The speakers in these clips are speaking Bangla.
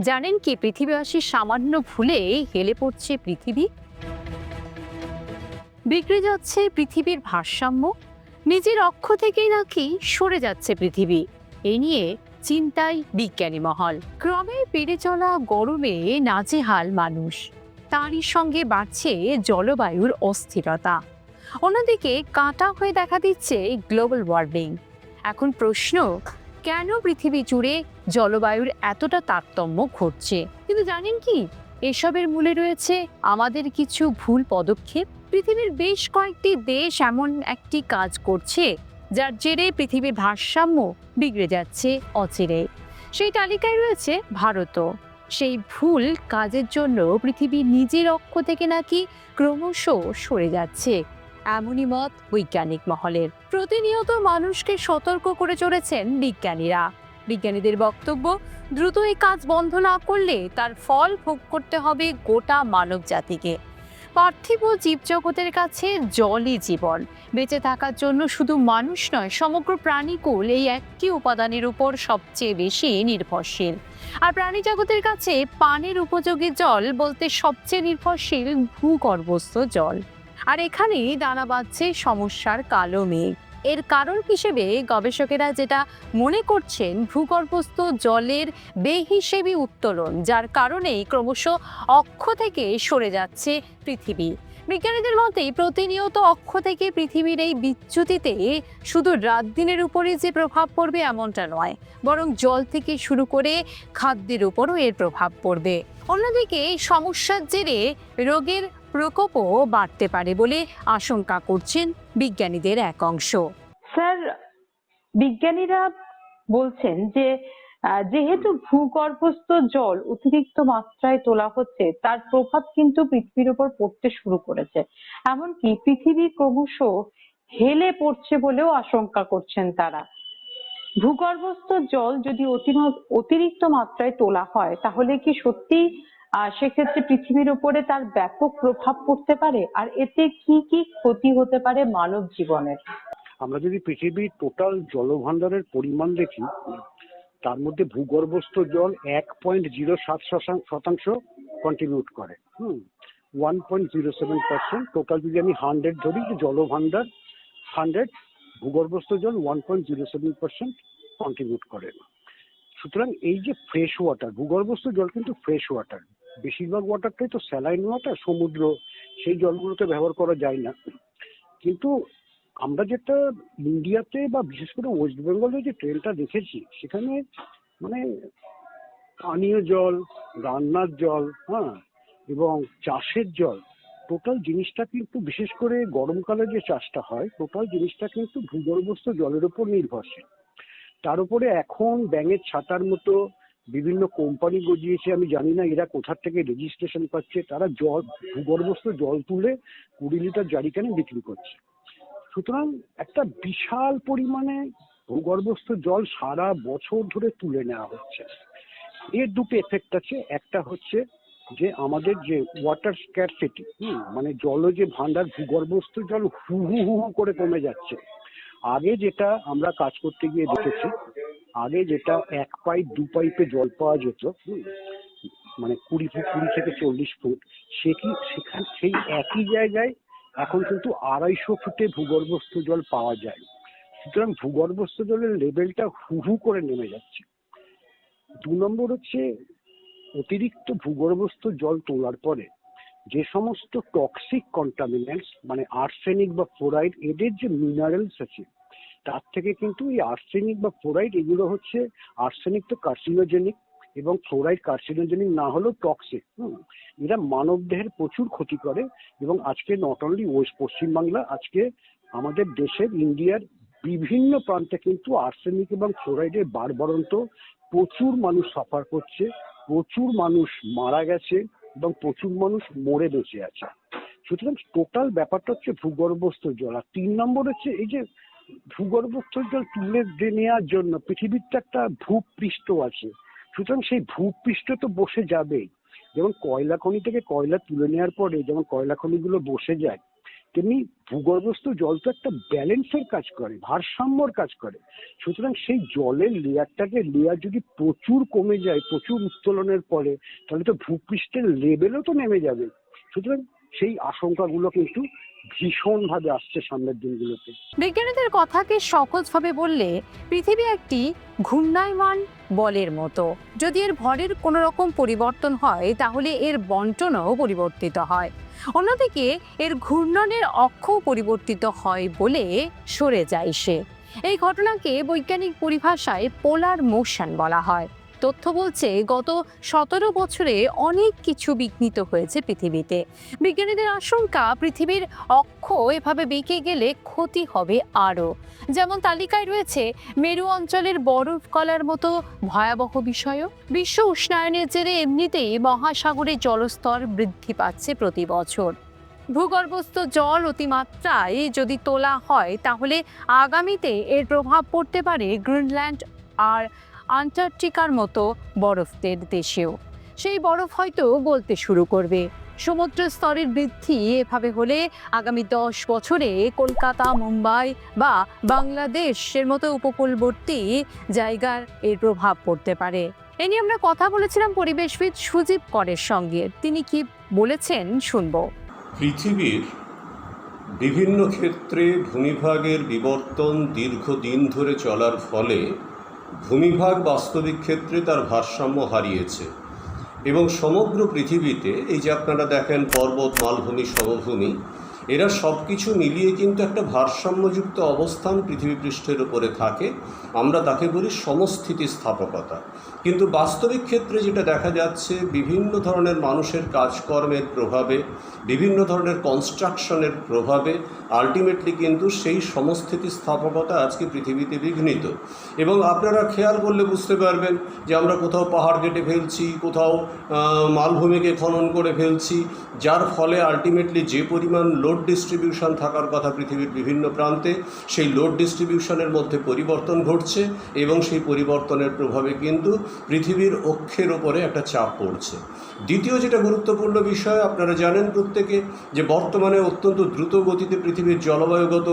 জানেন কি, পৃথিবীবাসী সামান্য ভুলে হেলে পড়ছে পৃথিবী? বিগড়ে যাচ্ছে পৃথিবীর ভারসাম্য? নিজের অক্ষ থেকেই নাকি সরে যাচ্ছে পৃথিবী? এ নিয়ে চিন্তায় বিজ্ঞানী মহল। ক্রমে বেড়ে চলা গরমে নাজেহাল মানুষ। তারই সঙ্গে বাড়ছে জলবায়ুর অস্থিরতা। অন্যদিকে কাঁটা হয়ে দেখা দিচ্ছে গ্লোবাল ওয়ার্মিং এখন প্রশ্ন কেন পৃথিবী জুড়ে জলবায়ুর এতটা তারতম্য ঘটছে? কিন্তু জানেন কি? এসবের মূলে রয়েছে আমাদের কিছু ভুল পদক্ষেপ। পৃথিবীর বেশ কয়েকটি দেশ এমন একটি কাজ করছে, যার জেরে পৃথিবীর ভারসাম্য বিগড়ে যাচ্ছে অচিরে সেই তালিকায় রয়েছে ভারতও। সেই ভুল কাজের জন্য পৃথিবী নিজের অক্ষ থেকে নাকি ক্রমশ সরে যাচ্ছে। এমনই মত বৈজ্ঞানিক মহলের। প্রতিনিয়ত মানুষকে সতর্ক করে চলেছেন বিজ্ঞানীরা। বিজ্ঞানীদের বক্তব্য, দ্রুত এই কাজ বন্ধ না করলে তার ফল ভোগ করতে হবে গোটা মানব জাতিকে পার্থিব জীবজগতের কাছে জলই জীবন। বেঁচে থাকার জন্য শুধু মানুষ নয়, সমগ্র প্রাণীকুল এই একটি উপাদানের উপর সবচেয়ে বেশি নির্ভরশীল। আর প্রাণী জগতের কাছে পানির উপযোগী জল বলতে সবচেয়ে নির্ভরশীল ভূগর্ভস্থ জল। আর এখানেই দানা বাঁধছে সমস্যার কালো মেঘ। এর কারণ হিসেবে গবেষকেরা যেটা মনে করছেন, ভূগর্ভস্থ জলের বেহিসেবি উত্তোলন, যার কারণেই ক্রমশ অক্ষ থেকে সরে যাচ্ছে পৃথিবী। বিজ্ঞানীদের মতে, প্রতিনিয়ত অক্ষ থেকে পৃথিবীর এই বিচ্যুতিতে শুধু রাত দিনের উপরে যে প্রভাব পড়বে এমনটা নয়, বরং জল থেকে শুরু করে খাদ্যের উপরও এর প্রভাব পড়বে। অন্যদিকে সমস্যার জেরে রোগের প্রকোপও বাড়তে পারে বলে আশঙ্কা করছেন বিজ্ঞানীদের এক অংশ। স্যার, বিজ্ঞানীরা বলছেন যে যেহেতু ভূগর্ভস্থ জল অতিরিক্ত মাত্রায় তোলা হচ্ছে, তার প্রভাব কিন্তু পৃথিবীর উপর পড়তে শুরু করেছে। এমনকি পৃথিবী ক্রমশ হেলে পড়ছে বলেও আশঙ্কা করছেন তারা। ভূগর্ভস্থ জল যদি অতিরিক্ত মাত্রায় তোলা হয়, তাহলে কি সত্যি আহ, সেক্ষেত্রে পৃথিবীর উপরে তার ব্যাপক প্রভাব পড়তে পারে আর এতে কি কি ক্ষতি হতে পারে মানব জীবনের? আমরা যদি পৃথিবীর টোটাল জলভাণ্ডারের পরিমাণ দেখি, তার মধ্যে ভূগর্ভস্থ জল এক পয়েন্ট জিরো সাত শতাংশ কন্ট্রিবিউট করে। হুম one point zero seven percent total যদি আমি হান্ড্রেড ধরি জলভাণ্ডার হান্ড্রেড ভূগর্ভস্থ জল one point zero seven percent contribute করে। সুতরাং এই যে ফ্রেশ ওয়াটার ভূগর্ভস্থ জল কিন্তু ফ্রেশ ওয়াটার বেশিরভাগ ওয়াটারটাই তো স্যালাইন ওয়াটার সমুদ্র, সেই জলগুলোতে ব্যবহার করা যায় না। কিন্তু আমরা যেটা ইন্ডিয়াতে বা বিশেষ করে ওয়েস্ট বেঙ্গলে যে ট্রেনটা দেখেছি, সেখানে মানে পানীয় জল, রান্নার জল হ্যাঁ এবং চাষের জল, টোটাল জিনিসটা কিন্তু বিশেষ করে গরমকালে যে চাষটা হয়, টোটাল জিনিসটা কিন্তু ভূগর্ভস্থ জলের উপর নির্ভরশীল। তার উপরে এখন ব্যাঙের ছাতার মতো বিভিন্ন কোম্পানি গজিয়েছে, আমি জানি না এরা কোথার থেকে রেজিস্ট্রেশন পাচ্ছে। তারা জল, ভূগর্ভস্থ জল তুলে কুড়ি লিটার জারিকানে বিক্রি করছে। সুতরাং একটা বিশাল পরিমাণে ভূগর্ভস্থ জল সারা বছর ধরে তুলে নেওয়া হচ্ছে। এর দুটো এফেক্ট আছে। একটা হচ্ছে যে আমাদের যে ওয়াটার স্ক্যারসিটি হুম মানে জল যে ভান্ডার ভূগর্ভস্থ জল হু হু হু হু করে কমে যাচ্ছে। আগে যেটা আমরা কাজ করতে গিয়ে দেখেছি আগে যেটা এক পাইপ দু পাইপে জল পাওয়া যেত মানে কুড়ি ফুট, কুড়ি থেকে চল্লিশ ফুট, সে কি সেখান, সেই একই জায়গায় এখন কিন্তু আড়াইশো ফুটে ভূগর্ভস্থ জল পাওয়া যায়। সুতরাং ভূগর্ভস্থ জলের লেভেলটা হু হু করে নেমে যাচ্ছে। দু নম্বর হচ্ছে অতিরিক্ত ভূগর্ভস্থ জল তোলার পরে যে সমস্ত টক্সিক কন্টামিনেন্টস মানে আর্সেনিক বা ফ্লোরাইড এদের যে মিনারেলস আছে তার থেকে কিন্তু এই আর্সেনিক বা ফ্লোরাইড এগুলো হচ্ছে আর্সেনিক তো কার্সিনোজেনিক এবং ফ্লোরাইড কার্সিনোজেনিক না হলেও টক্সিক হুম। এরা মানব দেহের প্রচুর ক্ষতি করে এবং আজকে নট অনলি ওয়েস্ট, পশ্চিমবাংলা, আজকে আমাদের দেশের, ইন্ডিয়ার বিভিন্ন প্রান্তে কিন্তু আর্সেনিক এবং ফ্লোরাইডের বারবারন্ত প্রচুর মানুষ সাফার করছে, প্রচুর মানুষ মারা গেছে এবং প্রচুর মানুষ মরে বেঁচে আছে। সুতরাং টোটাল ব্যাপারটা হচ্ছে ভূগর্ভস্থ জল। আর তিন নম্বর হচ্ছে এই যে ভূগর্ভস্থ জল তুলে নেওয়ার জন্য পৃথিবীর তো একটা ভূপৃষ্ঠ আছে। সুতরাং সেই ভূপৃষ্ঠ তো বসে যাবেই যেমন কয়লা খনি থেকে কয়লা তুলে নেওয়ার পরে যেমন কয়লা খনিগুলো বসে যায়, তেমনি ভূগর্ভস্থ জল তো একটা ব্যালেন্সের কাজ করে, ভারসাম্যর কাজ করে। সুতরাং সেই জলের লেয়ারটাকে লেয়ার যদি প্রচুর কমে যায়, প্রচুর উত্তোলনের পরে, তাহলে তো ভূপৃষ্ঠের লেভেলও তো নেমে যাবে। সুতরাং সেই আশঙ্কাগুলো কিন্তু ভীষণভাবে আসছে সামনের দিনগুলোতে। বিজ্ঞানীদের কথাকে সহজভাবে বললে পৃথিবী একটি ঘূর্ণায়মান বলের মতো। যদি এর ভরের কোনো রকম পরিবর্তন হয়, তাহলে এর বন্টনও পরিবর্তিত হয়। অন্যদিকে, এর ঘূর্ণনের অক্ষও পরিবর্তিত হয় বলে সরে যায় সে। এই ঘটনাকে বৈজ্ঞানিক পরিভাষায় পোলার মোশন বলা হয়। তথ্য বলছে, গত সতেরো বছরে অনেক কিছু বিঘ্নিত হয়েছে পৃথিবীতে। বিজ্ঞানীদের আশঙ্কা, পৃথিবীর অক্ষ এভাবে বেঁকে গেলে ক্ষতি হবে আরও। যেমন তালিকায় রয়েছে, মেরু অঞ্চলের বরফ কলার মতো ভয়াবহ বিষয়ও। বিশ্ব উষ্ণায়নের জেরে এমনিতেই মহাসাগরের জলস্তর বৃদ্ধি পাচ্ছে প্রতি বছর। ভূগর্ভস্থ জল অতিমাত্রায় যদি তোলা হয়, তাহলে আগামীতে এর প্রভাব পড়তে পারে গ্রিনল্যান্ড আর আন্টার্কটিকার মতো বরফদের দেশেও। সেই বরফ হয়তো গলতে শুরু করবে। সমুদ্র স্তরের বৃদ্ধি এভাবে হলে আগামী দশ বছরে কলকাতা, মুম্বাই বা বাংলাদেশের মতো উপকূলবর্তী জায়গার এর প্রভাব পড়তে পারে। এ নিয়ে আমরা কথা বলেছিলাম পরিবেশবিদ সুজীব করের সঙ্গে। তিনি কি বলেছেন শুনব। পৃথিবীর বিভিন্ন ক্ষেত্রে ভূমিভাগের বিবর্তন দীর্ঘদিন ধরে চলার ফলে ভূমিভাগ বাস্তবিক ক্ষেত্রে তার ভারসাম্য হারিয়েছে। এবং সমগ্র পৃথিবীতে, এই যে আপনারা দেখেন পর্বত, মালভূমি, সমভূমি এরা সব কিছু মিলিয়ে কিন্তু একটা ভারসাম্যযুক্ত অবস্থান পৃথিবী পৃষ্ঠের উপরে থাকে। আমরা তাকে বলি সমস্থিতি স্থাপকতা। কিন্তু বাস্তবিক ক্ষেত্রে যেটা দেখা যাচ্ছে, বিভিন্ন ধরনের মানুষের কাজকর্মের প্রভাবে, বিভিন্ন ধরনের কনস্ট্রাকশনের প্রভাবে আলটিমেটলি কিন্তু সেই সমস্থিতি স্থাপকতা আজকে পৃথিবীতে বিঘ্নিত। এবং আপনারা খেয়াল করলে বুঝতে পারবেন যে আমরা কোথাও পাহাড় কেটে ফেলছি, কোথাও মালভূমিকে খনন করে ফেলছি, যার ফলে আলটিমেটলি যে পরিমাণ লোড ডিস্ট্রিবিউশন থাকার কথা পৃথিবীর বিভিন্ন প্রান্তে, সেই লোড ডিস্ট্রিবিউশনের মধ্যে পরিবর্তন ঘটছে এবং সেই পরিবর্তনের প্রভাবে কিন্তু পৃথিবীর অক্ষের ওপরে একটা চাপ পড়ছে। দ্বিতীয় যেটা গুরুত্বপূর্ণ বিষয়, আপনারা জানেন প্রত্যেকে যে বর্তমানে অত্যন্ত দ্রুত গতিতে পৃথিবীর জলবায়ুগত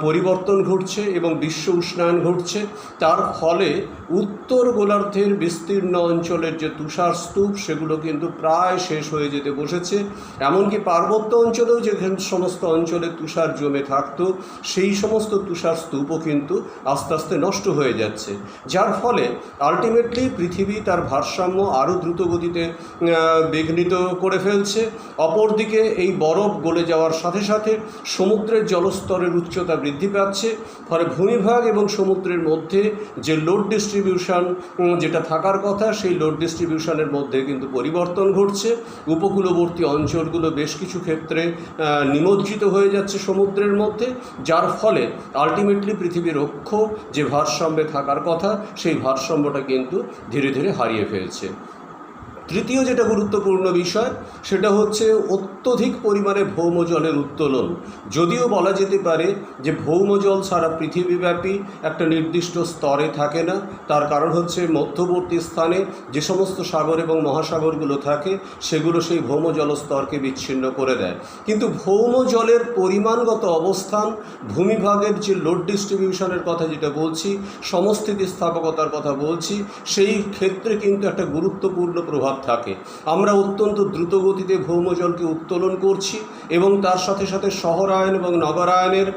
পরিবর্তন ঘটছে এবং বিশ্ব উষ্ণায়ন ঘটছে। তার ফলে উত্তর গোলার্ধের বিস্তীর্ণ অঞ্চলের যে তুষার স্তূপ, সেগুলো কিন্তু প্রায় শেষ হয়ে যেতে বসেছে। এমনকি পার্বত্য অঞ্চলেও যেখানে সমস্ত অঞ্চলে তুষার জমে থাকতো, সেই সমস্ত তুষার স্তূপও কিন্তু আস্তে আস্তে নষ্ট হয়ে যাচ্ছে। যার ফলে আলটিমেটলি পৃথিবী তার ভারসাম্য আরও দ্রুত গতিতে বিঘ্নিত করে ফেলছে। অপরদিকে এই বরফ গলে যাওয়ার সাথে সাথে সমুদ্রের জলস্তরের উচ্চতা বৃদ্ধি পাচ্ছে। ফলে ভূমিভাগ এবং সমুদ্রের মধ্যে যে লোড ডিস্ট্রিবিউশন যেটা থাকার কথা, সেই লোড ডিস্ট্রিবিউশনের মধ্যে কিন্তু পরিবর্তন ঘটছে। উপকূলবর্তী অঞ্চলগুলো বেশ কিছু ক্ষেত্রে নিমজ্জিত হয়ে যাচ্ছে সমুদ্রের মধ্যে, যার ফলে আলটিমেটলি পৃথিবীর অক্ষ যে ভারসাম্যে থাকার কথা, সেই ভারসাম্যটা কিন্তু ধীরে ধীরে হারিয়ে ফেলছে। তৃতীয় যেটা গুরুত্বপূর্ণ বিষয়, সেটা হচ্ছে অত্যধিক পরিমাণে ভৌমজলের উত্তোলন। যদিও বলা যেতে পারে যে ভৌমজল সারা পৃথিবীব্যাপী একটা নির্দিষ্ট স্তরে থাকে না, তার কারণ হচ্ছে মধ্যবর্তী স্থানে যে সমস্ত সাগর এবং মহাসাগরগুলো থাকে, সেগুলো সেই ভৌম স্তরকে বিচ্ছিন্ন করে দেয়। কিন্তু ভৌম জলের পরিমাণগত অবস্থান, ভূমিভাগের যে লোড ডিস্ট্রিবিউশনের কথা যেটা বলছি সমস্থিতি স্থাপকতার কথা বলছি, সেই ক্ষেত্রে কিন্তু একটা গুরুত্বপূর্ণ প্রভাব থাকে। আমরা অত্যন্ত দ্রুত গতিতে ভৌম জলকে উত্তোলন করছি এবং তার সাথে সাথে শহরায়ন এবং নগরায়নের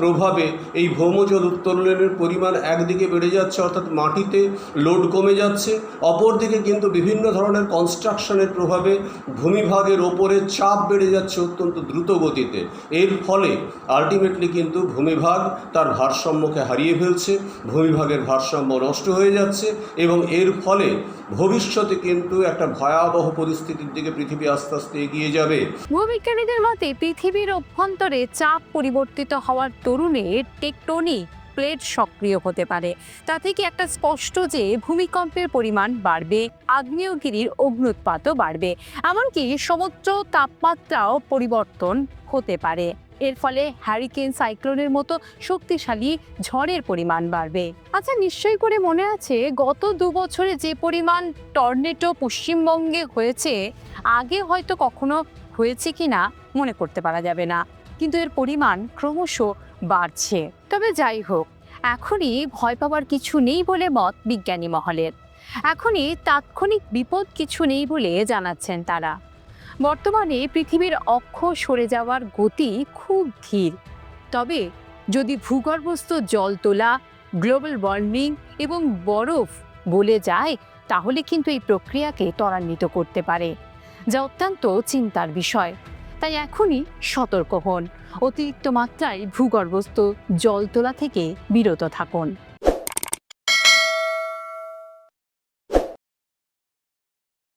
প্রভাবে এই ভৌমজল উত্তোলনের পরিমাণ একদিকে বেড়ে যাচ্ছে, অর্থাৎ মাটিতে লোড কমে যাচ্ছে। অপরদিকে কিন্তু বিভিন্ন ধরনের কনস্ট্রাকশনের প্রভাবে ভূমিভাগের ওপরে চাপ বেড়ে যাচ্ছে অত্যন্ত দ্রুত গতিতে এর ফলে আলটিমেটলি কিন্তু ভূমিভাগ তার ভারসাম্যকে হারিয়ে ফেলছে, ভূমিভাগের ভারসাম্য নষ্ট হয়ে যাচ্ছে এবং এর ফলে ভবিষ্যতে কিন্তু একটা ভয়াবহ পরিস্থিতির দিকে পৃথিবী আস্তে আস্তে এগিয়ে যাবে। ভূবিজ্ঞানীদের মতে, পৃথিবীর অভ্যন্তরে চাপ পরিবর্তিত হওয়ার তরুণে টেকটনিক প্লেট সক্রিয় হতে পারে। তা থেকে একটা স্পষ্ট যে, ভূমিকম্পের পরিমাণ বাড়বে, আগ্নেয়গিরির অগ্নুৎপাতও বাড়বে। এমনকি সমুদ্র তাপমাত্রাও পরিবর্তন হতে পারে। এর ফলে হ্যারিকেন সাইক্লোনের মতো শক্তিশালী ঝড়ের পরিমাণ বাড়বে। আচ্ছা নিশ্চয়ই করে মনে আছে, গত দু বছরে যে পরিমাণ টর্নেটো পশ্চিমবঙ্গে হয়েছে, আগে হয়তো কখনো হয়েছে কি না মনে করতে পারা যাবে না। কিন্তু এর পরিমাণ ক্রমশ বাড়ছে। তবে যাই হোক, এখনই ভয় পাওয়ার কিছু নেই বলে মত বিজ্ঞানী মহলের। এখনই তাৎক্ষণিক বিপদ কিছু নেই বলে জানাচ্ছেন তারা। বর্তমানে পৃথিবীর অক্ষ সরে যাওয়ার গতি খুব ধীর। তবে যদি ভূগর্ভস্থ জল তোলা, গ্লোবাল ওয়ার্মিং এবং বরফ বলে যায়, তাহলে কিন্তু এই প্রক্রিয়াকে ত্বরান্বিত করতে পারে, যা অত্যন্ত চিন্তার বিষয়। তাই এখনই সতর্ক হন, অতিরিক্ত মাত্রায় ভূগর্ভস্থ জল তোলা থেকে বিরত থাকুন।